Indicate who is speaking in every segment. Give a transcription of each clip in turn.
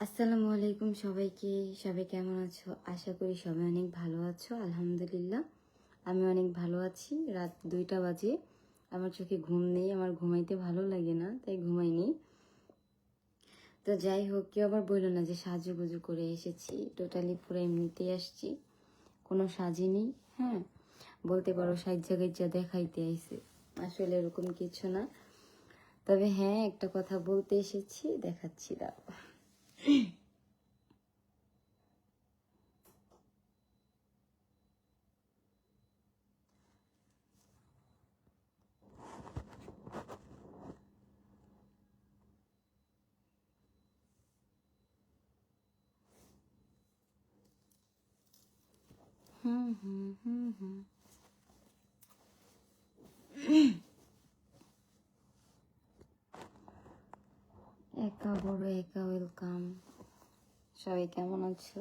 Speaker 1: আসসালামু আলাইকুম সবাইকে। সবাই কেমন আছো? আশা করি সবাই অনেক ভালো আছো, আলহামদুলিল্লাহ। আমি অনেক ভালো আছি। রাত দুইটা বাজে। আমার চোখে ঘুম নেই, আমার ঘুমাইতে ভালো লাগে না, তাই ঘুমাইনি। তো যাই হোক, কেউ আবার বলল না যে সাজুগুজু করে এসেছি। টোটালি পুরো এমনিতেই আসছি। কোনো সাজিনি হ্যাঁ? বলতে পারো সাজ্জা গাজ্জা দেখাইতে আইছে। আসলে এরকম কিছু না। তবে হ্যাঁ একটা কথা বলতে এসেছি, দেখাচ্ছি দাও। হুম হুম হুম হুম একা বড় একা ওয়েলকাম সবাই কেমন আছো?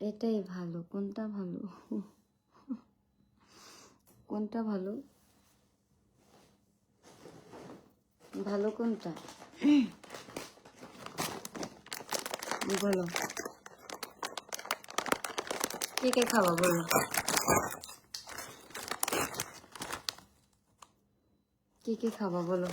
Speaker 1: এটাই ভালো কোনটা ভালো? কোনটা ভালো? ভালো কোনটা? বলো। কে কে খাবা বলো। কে কে খাবা বলো।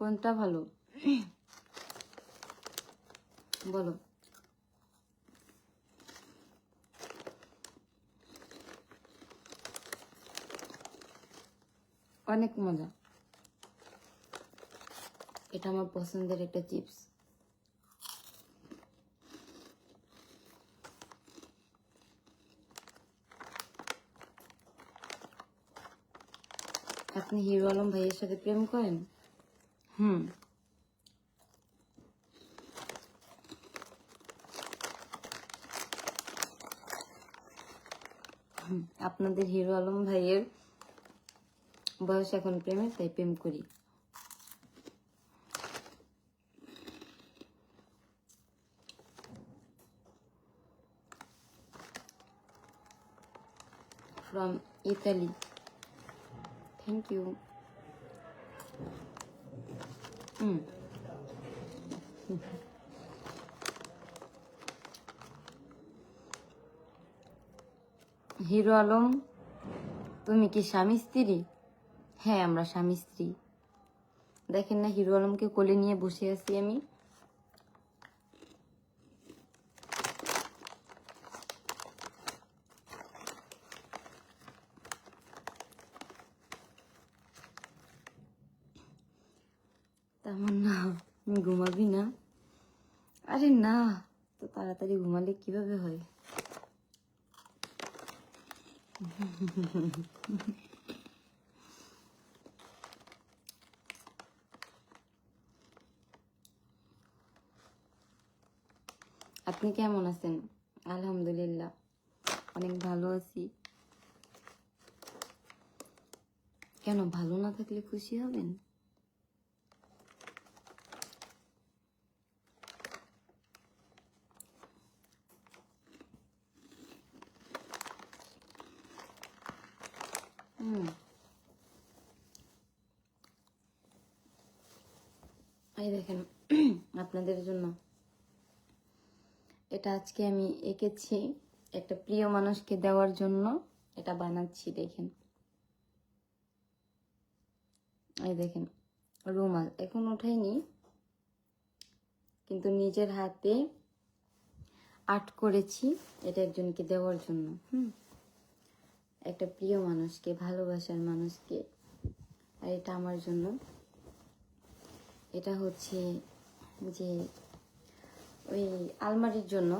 Speaker 1: কোনটা ভালো? বলো। অনেক মজা। এটা আমার পছন্দের একটা চিপস। আপনি হিরো আলম ভাইয়ের সাথে প্রেম করেন? হুম। হুম, আপনাদের হিরো আলম ভাইয়ের বয়স এখন প্রেমের, তাই প্রেম করি। From Italy thank you. Hero Alam তুমি কি স্বামী স্ত্রী? হ্যাঁ আমরা স্বামী স্ত্রী। দেখেন না, হিরো আলমকে কোলে নিয়ে বসে আছি আমি। তেমন না ঘুমাবি না? আরে না, তো তাড়াতাড়ি ঘুমালে কীভাবে হয়? আপনি কেমন আছেন? আলহামদুলিল্লাহ। অনেক ভালো আছি। কেন, ভালো না থাকলে খুশি হবেন? এই দেখেন, আপনাদের জন্য এটা আজকে আমি এঁকেছি একটা প্রিয় মানুষকে দেওয়ার জন্য। এটা বানাচ্ছি, দেখেন। এই দেখেন, রুমাল। এখন ওঠাইনি কিন্তু নিজের হাতে আর্ট করেছি এটা একজনকে দেওয়ার জন্য। হুম। একটা প্রিয় মানুষকে, ভালোবাসার মানুষকে। আর এটা আমার জন্য। এটা হচ্ছে যে ওই আলমারির জন্য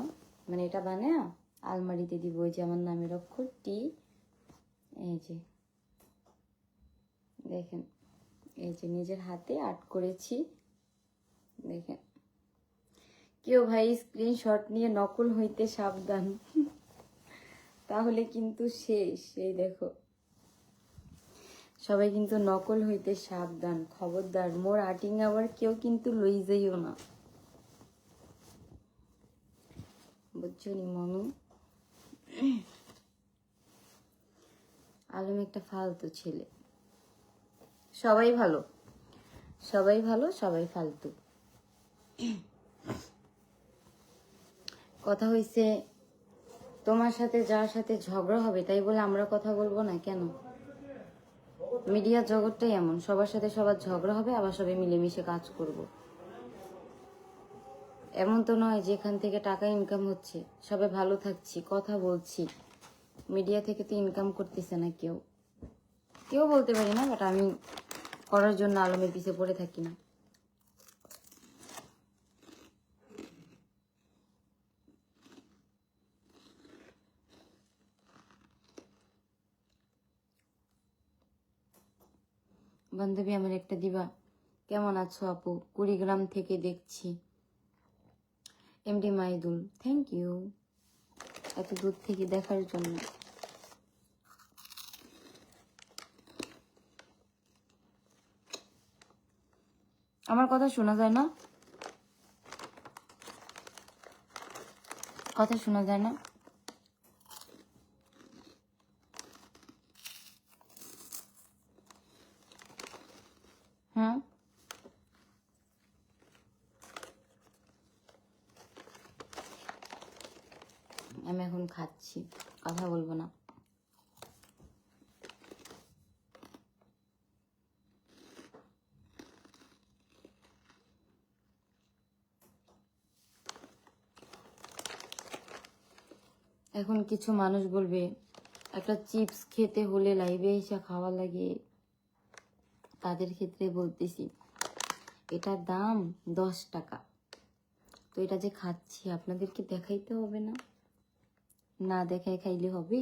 Speaker 1: মানে এটা বানায় আলমারিতে দিব, ওই যে আমার নামের অক্ষর টি এই যে, দেখেন, এই যে নিজের হাতে আর্ট করেছি। দেখেন, কেউ ভাই স্ক্রিনশট নিয়ে নকল হইতে সাবধান। তাহলে কিন্তু শেষ, এই দেখো। সবাই কিন্তু নকল হইতে সাবধান। খবরদার, মোর আটিং আবার কেউ কিন্তু লই যাইও না। বুঝছ নি মনু আলম একটা ফালতু ছেলে। সবাই ভালো। সবাই ভালো, সবাই ফালতু। কথা হইছে, তোমার সাথে যার সাথে ঝগড়া হবে, তাই বলে আমরা কথা বলব না কেন? মিডিয়া জগৎটাই এমন। সবার সাথে সবার ঝগড়া হবে, আবার সবাই মিলেমিশে কাজ করব। এমন তো নয় যেখান থেকে টাকা ইনকাম হচ্ছে। সবাই ভালো থাকছি, কথা বলছি। মিডিয়া থেকে তো ইনকাম করতেছে না কেউ। কেউ বলতে পারি না বাট আমি করার জন্য আলমের পিছে পড়ে থাকি না। বান্ধবী আমার একটা দিবা, কেমন আছো আপু? কুড়িগ্রাম থেকে দেখছি। এমডি মাইদুল থ্যাংক ইউ এত দূর থেকে দেখার জন্য। আমার কথা শোনা যায় না? কথা শোনা যায় না হুম আমি এখন খাচ্ছি। কথা বলব না। এখন কিছু মানুষ বলবে, একটা চিপস খেতে হলে লাইভে এসে খাওয়া লাগে। তাদের ক্ষেত্রে বলতেছি এটার দাম দশ টাকা। তো এটা যে খাচ্ছি, আপনাদেরকে দেখাইতে হবে না। না দেখে খাইলে হবে?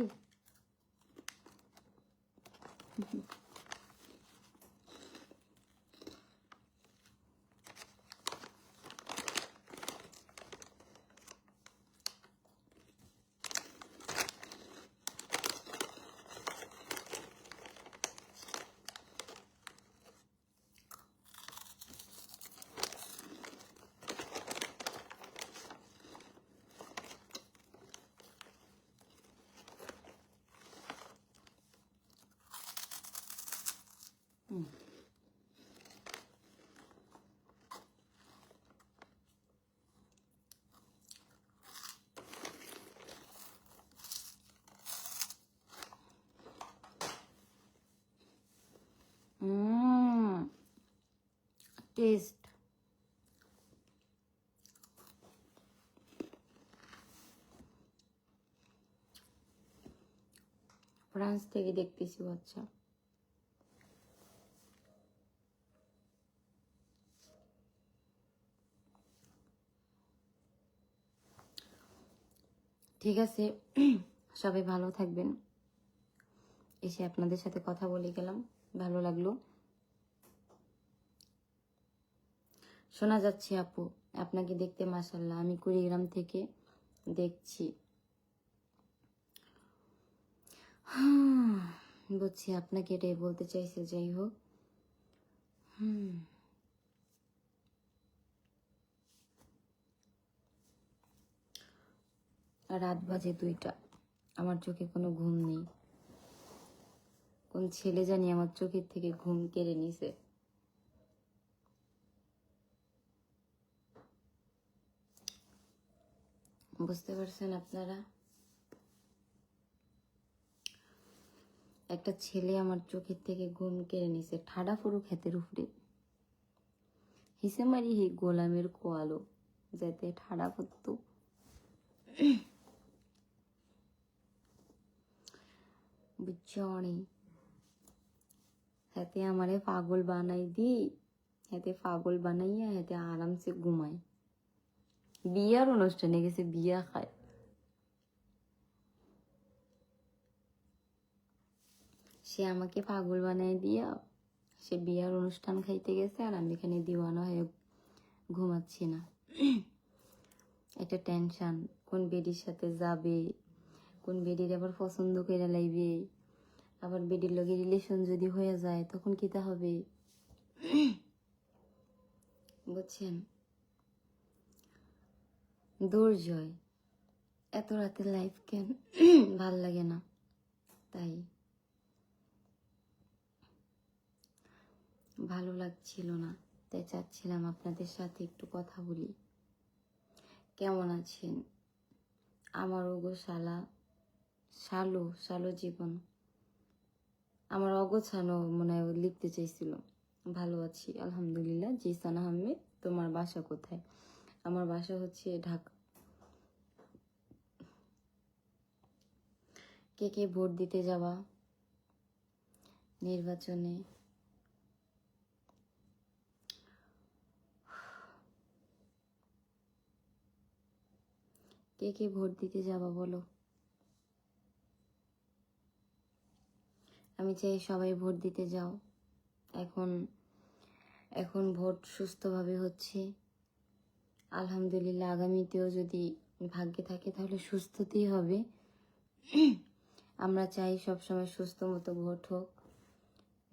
Speaker 1: টেস্ট ফ্রান্স থেকে দেখতেছি বাচ্চা। ঠিক আছে, সবাই ভালো থাকবেন। এসে আপনাদের সাথে কথা বলে গেলাম, ভালো লাগল। শোনা যাচ্ছে আপু, আপনাকে দেখতে মাসাল্লাহ আমি কুড়িগ্রাম থেকে দেখছি। বুঝছি, আপনাকে এটাই বলতে চাইছে, যাই হোক। হুম। রাত বাজে দুইটা, আমার চোখে কোনো ঘুম নেই। কোন ছেলে জানি আমার চোখের থেকে ঘুম কেড়ে নিছে। বুঝতে পারছেন আপনারা? একটা ছেলে আমার চোখের থেকে ঘুম কেড়ে নিছে, ঠাডা ফুরু ক্ষেতের উপরে। হিসে মারি হি গোলামের কোয়ালো যাতে ঠাডা পড়তো। বুঝছনি হাতে আমারে পাগল বানাই দি, হাতে পাগল বানাইয়া হাতে আরামসে ঘুমায়। বিয়ার অনুষ্ঠানে গেছে, বিয়া খায়। সে আমাকে পাগল বানাই দিয়া সে বিয়ার অনুষ্ঠান খাইতে গেছে আর আমি এখানে দিওয়ানা হয়ে ঘুমাচ্ছি না। একটা টেনশন কোন বেডির সাথে যাবে, কোন বেডির আবার পছন্দ করে লাইবে, আবার বেডির লগে রিলেশন যদি হয়ে যায় তখন কি তা হবে? বুঝছেন? দুর্জয়। এত রাতে লাইফ কেন ভালো লাগে না। তাই ভালো লাগছিল না। তাই চাচ্ছিলাম আপনাদের সাথে একটু কথা বলি। কেমন আছেন? আমার ওগো শালা, শালো শালো জীবন। আমার অগোছানো মনে হয় লিখতে চাইছিল। ভালো আছি, আলহামদুলিল্লাহ। জিসান আহমেদ, তোমার বাসা কোথায়? আমার বাসা হচ্ছে ঢাকা। কে কে ভোট দিতে যাওয়া নির্বাচনে? কে কে ভোট দিতে যাবা বলো? আমি চাই সবাই ভোট দিতে যাও। এখন এখন ভোট সুস্থভাবে হচ্ছে। আলহামদুলিল্লাহ, আগামীতেও যদি ভাগ্যে থাকে তাহলে সুস্থতেই হবে। আমরা চাই সবসময় সুস্থ মতো ভোট হোক।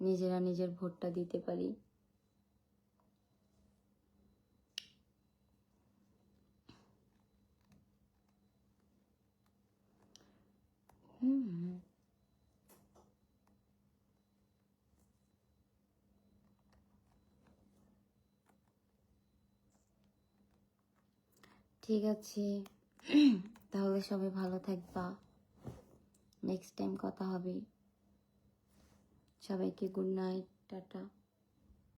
Speaker 1: নিজেরা নিজের ভোটটা দিতে পারি। হুম। ঠিক আছে। তাহলে সবাই ভালো থাকবা। নেক্সট টাইম কথা হবে। সবাইকে গুড নাইট টাটা।